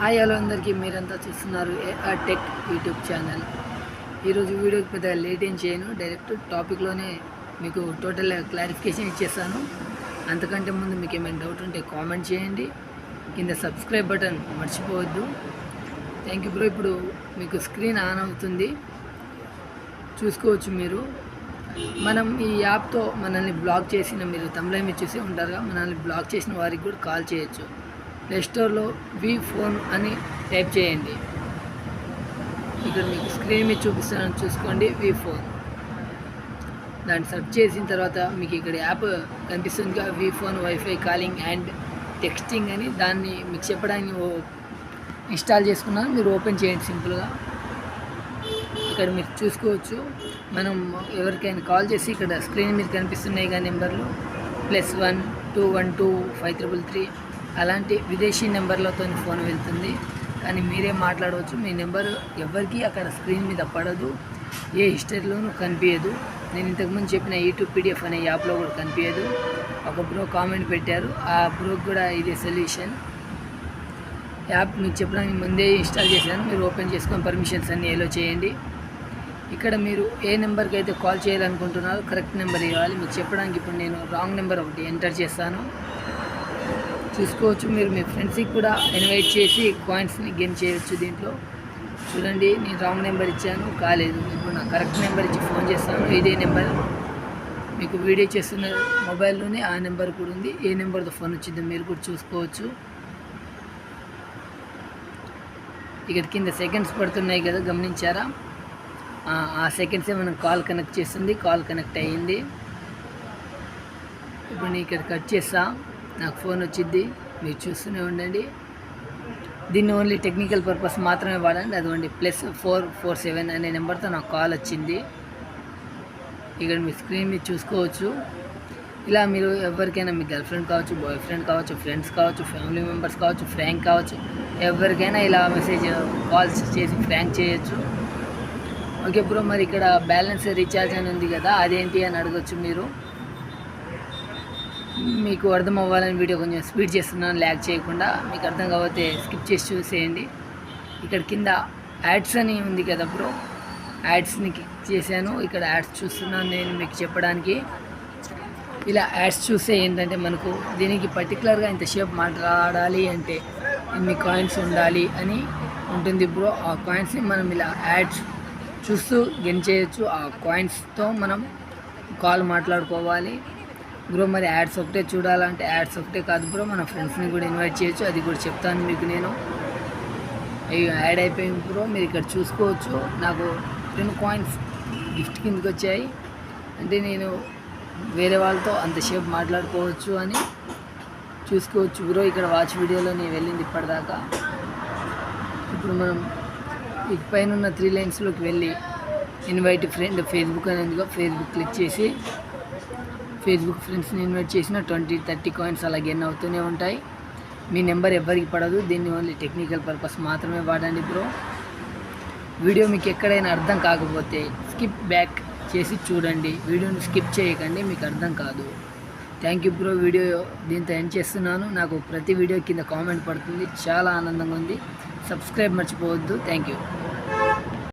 Hi hello అందరికీ మీరంతా చూస్తున్నారు ఏఆర్ టెక్ యూట్యూబ్ ఛానల్. ఈరోజు వీడియోకి పెద్దగా లేట్ ఏం చేయను. డైరెక్ట్ టాపిక్లోనే మీకు టోటల్ క్లారిఫికేషన్ ఇచ్చేస్తాను. అంతకంటే ముందు మీకు ఏమైనా డౌట్ ఉంటే కామెంట్ చేయండి. కింద సబ్స్క్రైబ్ బటన్ మర్చిపోవద్దు. థ్యాంక్ యూ బ్రో ఇప్పుడు మీకు స్క్రీన్ ఆన్ అవుతుంది. చూసుకోవచ్చు మీరు. మనం ఈ యాప్తో మనల్ని బ్లాక్ చేసిన మీరు తమిళ చూసి ఉంటారుగా మనల్ని బ్లాక్ చేసిన వారికి కూడా కాల్ చేయొచ్చు. ప్లేస్టోర్లో వి ఫోన్ అని టైప్ చేయండి. ఇక్కడ మీకు స్క్రీన్ మీద చూపిస్తాను. చూసుకోండి వి ఫోన్. దాన్ని సెర్చ్ చేసిన తర్వాత మీకు ఇక్కడ app కనిపిస్తుందిగా we phone wifi calling and texting అని. దాన్ని మీకు చెప్పడానికి ఇన్స్టాల్ చేసుకున్నాను. మీరు ఓపెన్ చేయండి సింపుల్గా. ఇక్కడ మీరు చూసుకోవచ్చు. మనం ఎవరికైనా కాల్ చేసి ఇక్కడ స్క్రీన్ మీద కనిపిస్తున్నాయి కానీ నెంబర్లు. Plus one two one two five triple three అలాంటి విదేశీ నెంబర్లతో ఫోన్ వెళ్తుంది. కానీ మీరే మాట్లాడవచ్చు మీ నెంబర్ ఎవరికి అక్కడ స్క్రీన్ మీద పడదు. ఏ హిస్టరీలోనూ కనిపించదు నేను ఇంతకుముందు చెప్పిన యూట్యూబ్ పీడిఎఫ్ అనే యాప్లో కూడా కనిపించదు ఒక బ్రో కామెంట్ పెట్టారు. ఆ బ్రోకి కూడా ఇదే సొల్యూషన్. యాప్ మీకు చెప్పడానికి ముందే ఇన్స్టాల్ చేశాను. మీరు ఓపెన్ చేసుకొని పర్మిషన్స్ అన్నీ ఎలో చేయండి. ఇక్కడ మీరు ఏ నెంబర్కి అయితే కాల్ చేయాలనుకుంటున్నారో కరెక్ట్ నెంబర్ ఇవ్వాలి. మీకు చెప్పడానికి ఇప్పుడు నేను రాంగ్ నెంబర్ ఒకటి ఎంటర్ చేస్తాను. చూసుకోవచ్చు. మీరు మీ ఫ్రెండ్స్కి కూడా ఇన్వైట్ చేసి కాయిన్స్ని గెయిన్ చేయవచ్చు దీంట్లో. చూడండి నేను రాంగ్ నెంబర్ ఇచ్చాను. కాలేదు. ఇప్పుడు నా కరెక్ట్ నెంబర్ ఇచ్చి ఫోన్ చేస్తాను ఇదే నెంబర్. మీకు వీడియో చేస్తున్న మొబైల్లోనే ఆ నెంబర్ కూడా ఉంది. ఏ నెంబర్తో ఫోన్ వచ్చిందో మీరు కూడా చూసుకోవచ్చు. ఇక్కడ కింద సెకండ్స్ పడుతున్నాయి కదా గమనించారా? ఆ, సెకండ్సే మనం కాల్ కనెక్ట్ చేస్తుంది. కాల్ కనెక్ట్ అయ్యింది ఇప్పుడు నేను ఇక్కడ కట్ చేస్తాను నాకు ఫోన్ వచ్చింది మీరు చూస్తూనే ఉండండి. దీన్ని ఓన్లీ టెక్నికల్ పర్పస్ మాత్రమే వాడండి. అదిగోండి ప్లస్ ఫోర్ ఫోర్ సెవెన్ అనే నెంబర్తో నాకు కాల్ వచ్చింది. ఇక్కడ మీ స్క్రీన్ మీద చూసుకోవచ్చు. ఇలా మీరు ఎవరికైనా మీ గర్ల్ ఫ్రెండ్ కావచ్చు బాయ్ ఫ్రెండ్ కావచ్చు ఫ్రెండ్స్ కావచ్చు ఫ్యామిలీ మెంబర్స్ కావచ్చు ఫ్రాంక్ కావచ్చు ఎవరికైనా ఇలా మెసేజ్ కాల్స్ చేసి ఫ్రాంక్ చేయొచ్చు. ఓకే బ్రో మరి ఇక్కడ బ్యాలెన్స్ రీఛార్జ్ అని ఉంది కదా అదేంటి అని అడగచ్చు మీరు. మీకు అర్థం అవ్వాలని వీడియో కొంచెం స్పీడ్ చేస్తున్నాను ల్యాగ్ చేయకుండా. మీకు అర్థం కాకపోతే స్కిప్ చేసి చూసేయండి. ఇక్కడ కింద యాడ్స్ అని ఉంది కదా బ్రో యాడ్స్ని క్లిక్ చేశాను. ఇక్కడ యాడ్స్ చూస్తున్నాను నేను మీకు చెప్పడానికి. ఇలా యాడ్స్ చూస్తే ఏంటంటే మనకు దీనికి పర్టికులర్గా ఇంతసేపు మాట్లాడాలి అంటే ఇన్ని కాయిన్స్ ఉండాలి అని ఉంటుంది బ్రో ఆ కాయిన్స్ని మనం ఇలా యాడ్స్ చూస్తూ గెన్ చేయొచ్చు. ఆ కాయిన్స్తో మనం కాల్ మాట్లాడుకోవాలి. బ్రో మరి యాడ్స్ ఒకటే చూడాలంటే యాడ్స్ ఒకటే కాదు బ్రో మన ఫ్రెండ్స్ని కూడా ఇన్వైట్ చేయొచ్చు అది కూడా చెప్తాను మీకు నేను. అయ్యో యాడ్ అయిపోయింది బ్రో మీరు ఇక్కడ చూసుకోవచ్చు. నాకు రెండు కాయిన్స్ గిఫ్ట్ కిందకి వచ్చాయి. అంటే నేను వేరే వాళ్ళతో అంతసేపు మాట్లాడుకోవచ్చు అని చూసుకోవచ్చు బ్రో. ఇక్కడ వాచ్ వీడియోలో నేను వెళ్ళింది ఇప్పటిదాకా. ఇప్పుడు మనం ఈ పైన ఉన్న త్రీ లైన్స్లోకి వెళ్ళి ఇన్వైట్ ఫ్రెండ్ ఫేస్బుక్ అనేందుకు ఫేస్బుక్ క్లిక్ చేసి ఫేస్బుక్ ఫ్రెండ్స్ని ఇన్వైట్ చేసిన ట్వంటీ థర్టీ కాయిన్స్ అలా గెన్ అవుతూనే ఉంటాయి. మీ నెంబర్ ఎవరికి పడదు. దీన్ని ఓన్లీ టెక్నికల్ పర్పస్ మాత్రమే వాడండి బ్రో వీడియో మీకు ఎక్కడైనా అర్థం కాకపోతే స్కిప్ బ్యాక్ చేసి చూడండి. వీడియోని స్కిప్ చేయకండి. మీకు అర్థం కాదు. థ్యాంక్ యూ బ్రో వీడియో దీంతో ఎండ్ చేస్తున్నాను. నాకు ప్రతి వీడియో కింద కామెంట్ పడుతుంది. చాలా ఆనందంగా ఉంది. సబ్స్క్రైబ్ మర్చిపోవద్దు. Thank you